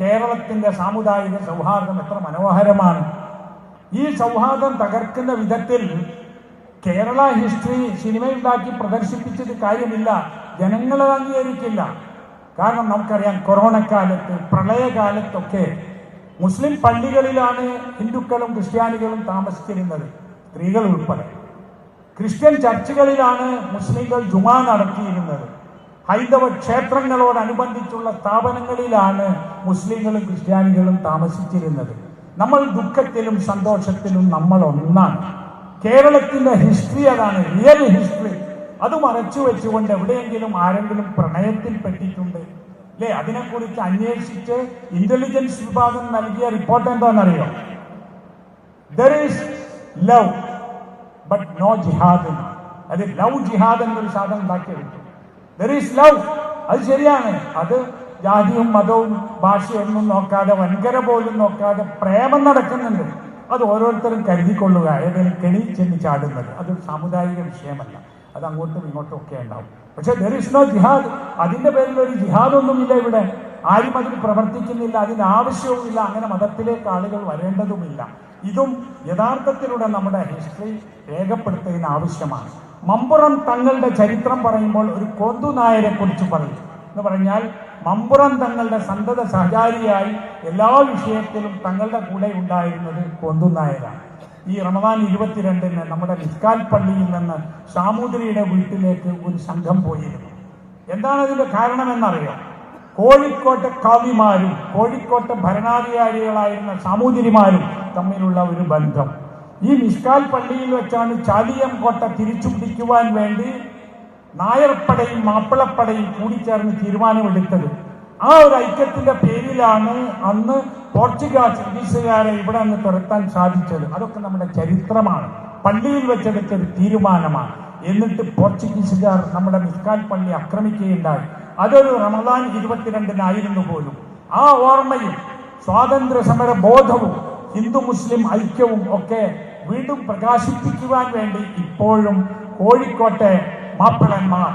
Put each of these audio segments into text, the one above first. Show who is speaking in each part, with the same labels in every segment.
Speaker 1: കേരളത്തിന്റെ സാമുദായിക സൗഹാർദ്ദം എത്ര മനോഹരമാണ്. ഈ സൗഹാർദ്ദം തകർക്കുന്ന വിധത്തിൽ കേരള ഹിസ്റ്ററി സിനിമയുണ്ടാക്കി പ്രദർശിപ്പിച്ചത് കാര്യമില്ല. ജനങ്ങളെ അംഗീകരിക്കില്ല. കാരണം നമുക്കറിയാം കൊറോണ കാലത്ത് പ്രളയകാലത്തൊക്കെ മുസ്ലിം പള്ളികളിലാണ് ഹിന്ദുക്കളും ക്രിസ്ത്യാനികളും താമസിച്ചിരുന്നത് സ്ത്രീകൾ ഉൾപ്പെടെ. ക്രിസ്ത്യൻ ചർച്ചുകളിലാണ് മുസ്ലിങ്ങൾ ജുമാ നടത്തിയിരുന്നത്. ഹൈന്ദവ ക്ഷേത്രങ്ങളോടനുബന്ധിച്ചുള്ള സ്ഥാപനങ്ങളിലാണ് മുസ്ലിങ്ങളും ക്രിസ്ത്യാനികളും താമസിച്ചിരുന്നത്. നമ്മൾ ദുഃഖത്തിലും സന്തോഷത്തിലും നമ്മൾ ഒന്നാണ് കേരളത്തിന്റെ ഹിസ്റ്ററി അതാണ് റിയൽ ഹിസ്റ്ററി. അത് മറച്ചു വെച്ചുകൊണ്ട് എവിടെയെങ്കിലും ആരെങ്കിലും പ്രണയത്തിൽ പെട്ടിട്ടുണ്ട്. അല്ലേ അതിനെക്കുറിച്ച് അന്വേഷിച്ച് ഇന്റലിജൻസ് വിഭാഗം നൽകിയ റിപ്പോർട്ട് എന്താണെന്നറിയോ? There is love but no jihad അത് ലവ് ജിഹാദ് എന്നൊരു സാധനം ഉണ്ടാക്കിയെടുത്തു. അത് ശരിയാണ്. അത് ജാതിയും മതവും ഭാഷയൊന്നും നോക്കാതെ വൻകര പോലും നോക്കാതെ പ്രേമം നടക്കുന്നുണ്ട്. അത് ഓരോരുത്തരും കരുതിക്കൊള്ളുക. ഏതെങ്കിലും കെണി ചെന്ന് ചാടുന്നത്. അത് സാമുദായിക വിഷയമല്ല. അത് അങ്ങോട്ടും ഇങ്ങോട്ടും ഒക്കെ ഉണ്ടാവും. പക്ഷെ ദർ ഇസ് നോ ജിഹാദ് അതിന്റെ പേരിൽ ഒരു ജിഹാദൊന്നുമില്ല ഇവിടെ. ആരും അതിൽ പ്രവർത്തിക്കുന്നില്ല. അതിന് ആവശ്യവുമില്ല. അങ്ങനെ മതത്തിലേക്ക് ആളുകൾ വരേണ്ടതുമില്ല. ഇതും യഥാർത്ഥത്തിലൂടെ നമ്മുടെ ഹിസ്റ്ററി രേഖപ്പെടുത്തുന്നതിന് ആവശ്യമാണ്. മമ്പുറം തങ്ങളുടെ ചരിത്രം പറയുമ്പോൾ ഒരു കൊന്തു നായരെ കുറിച്ച് പറയും. എന്ന് പറഞ്ഞാൽ മമ്പുറം തങ്ങളുടെ സന്തത സഹചാരിയായി എല്ലാ വിഷയത്തിലും തങ്ങളുടെ കൂടെ ഉണ്ടായിരുന്നത് കൊന്തു നായരാണ്. ഈ റമദാൻ ഇരുപത്തിരണ്ടിന് നമ്മുടെ മിസ്കാൽ പള്ളിയിൽ നിന്ന് സാമൂതിരിയുടെ വീട്ടിലേക്ക് ഒരു സംഘം പോയിരുന്നു. എന്താണ് അതിന്റെ കാരണമെന്നറിയാം? കോഴിക്കോട്ടെ കവിമാരും കോഴിക്കോട്ടെ ഭരണാധികാരികളായിരുന്ന സാമൂതിരിമാരും തമ്മിലുള്ള ഒരു ബന്ധം. ഈ മിഷ്കാൽ പള്ളിയിൽ വെച്ചാണ് ചാലിയം കോട്ട തിരിച്ചു പിടിക്കുവാൻ വേണ്ടി നായർപ്പടയും മാപ്പിളപ്പടയും കൂടിച്ചേർന്ന് തീരുമാനമെടുത്തത്. ആ ഒരു ഐക്യത്തിന്റെ പേരിലാണ് അന്ന് പോർച്ചുഗീസ് ബ്രിട്ടീഷുകാരെ ഇവിടെ നിന്ന് തുരത്താൻ സാധിച്ചത്. അതൊക്കെ നമ്മുടെ ചരിത്രമാണ്. പള്ളിയിൽ വെച്ചെടുത്ത ഒരു തീരുമാനമാണ്. എന്നിട്ട് പോർച്ചുഗീസുകാർ നമ്മുടെ മിസ്കാൽ പള്ളി ആക്രമിക്കുകയുണ്ടായി. അതൊരു റമദാൻ ഇരുപത്തിരണ്ടിനായിരുന്നു പോലും. ആ ഓർമ്മയും സ്വാതന്ത്ര്യ സമര ബോധവും ഹിന്ദു മുസ്ലിം ഐക്യവും ഒക്കെ വീണ്ടും പ്രകാശിപ്പിക്കുവാൻ വേണ്ടി ഇപ്പോഴും കോഴിക്കോട്ടെ മാപ്പിളന്മാർ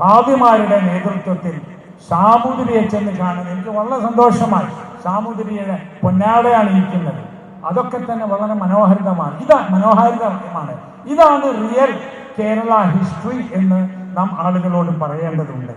Speaker 1: കാവ്യമാരുടെ നേതൃത്വത്തിൽ സാമൂതിരിയെ ചെന്ന് കാണുന്നത് എനിക്ക് വളരെ സന്തോഷമായി സാമൂതിരിയുടെ പൊന്നാടയാണ് ഇരിക്കുന്നത് അതൊക്കെ തന്നെ വളരെ മനോഹരിതമാണ്. ഇതാ മനോഹാരിതമാണ്. ഇതാണ് റിയൽ കേരള ഹിസ്റ്ററി എന്ന് നാം ആളുകളോട് പറയേണ്ടതുണ്ട്.